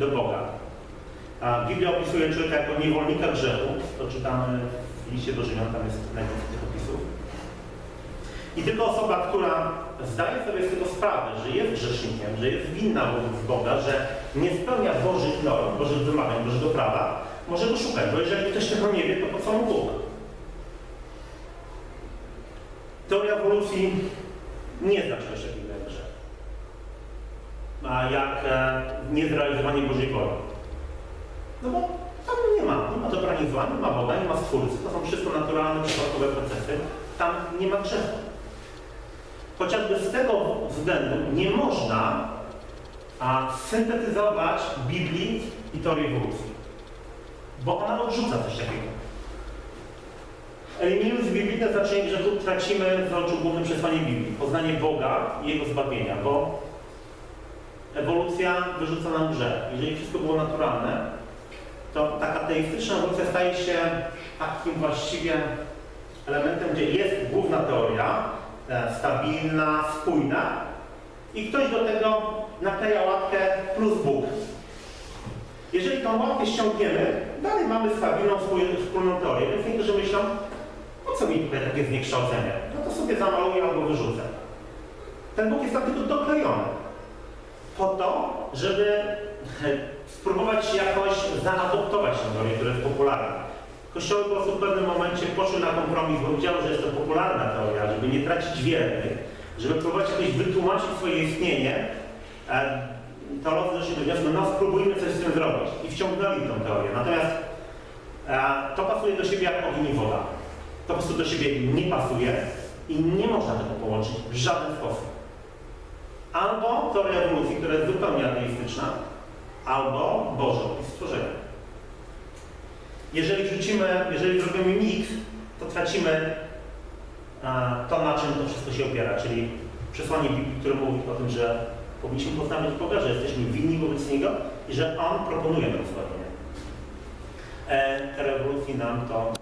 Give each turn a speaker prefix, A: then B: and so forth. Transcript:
A: do Boga. A Biblia opisuje człowieka jako niewolnika grzechu, to czytamy w liście do Rzymian, tam jest najwięcej tych opisów. I tylko osoba, która zdaje sobie z tego sprawę, że jest grzesznikiem, że jest winna wobec Boga, że nie spełnia Bożych norm, Bożych wymagań, Bożego prawa, może go szukać, bo jeżeli ktoś tego nie wie, to po co mu Bóg? Teoria ewolucji nie zna czegoś takiego jak e, niezrealizowanie Bożej woli. No bo tam nie ma, nie ma dobra ani zła, nie ma Boga, nie ma Stwórcy. To są wszystko naturalne, przypadkowe procesy. Tam nie ma grzechu. Chociażby z tego względu nie można a, syntetyzować Biblii i teorii ewolucji. Bo ona odrzuca coś takiego. Eliminując biblijne znaczenie grzechu, tracimy z oczu główne przesłanie Biblii. Poznanie Boga i Jego zbawienia, bo ewolucja wyrzuca nam grzech. Jeżeli wszystko było naturalne, to taka teistyczna ewolucja staje się takim właściwie elementem, gdzie jest główna teoria, e, stabilna, spójna i ktoś do tego nakleja łapkę plus Bóg. Jeżeli tą łapkę ściągniemy, dalej mamy stabilną, wspólną teorię, więc niektórzy myślą, po co mi tutaj takie zniekształcenie? No to sobie zamaluję albo wyrzucę. Ten Bóg jest tam tylko doklejony. Po to, żeby spróbować jakoś zaadoptować teorię, która jest popularna. Kościoły po prostu w pewnym momencie poszły na kompromis, bo widziały, że jest to popularna teoria, żeby nie tracić wiernych, żeby próbować jakoś wytłumaczyć swoje istnienie. E, Teolodzy doszli do wniosku, no spróbujmy coś z tym zrobić. I wciągnęli tę teorię. Natomiast e, to pasuje do siebie jak ogień i woda. To po prostu do siebie nie pasuje i nie można tego połączyć w żaden sposób. Albo teoria ewolucji, która jest zupełnie ateistyczna, albo Boże opis stworzenia. Jeżeli wrzucimy, jeżeli zrobimy miks, to tracimy a, to, na czym to wszystko się opiera, czyli przesłanie Biblii, które mówi o tym, że powinniśmy poznawać Boga, że jesteśmy winni wobec Niego i że On proponuje nam zbawienie. E, rewolucji nam to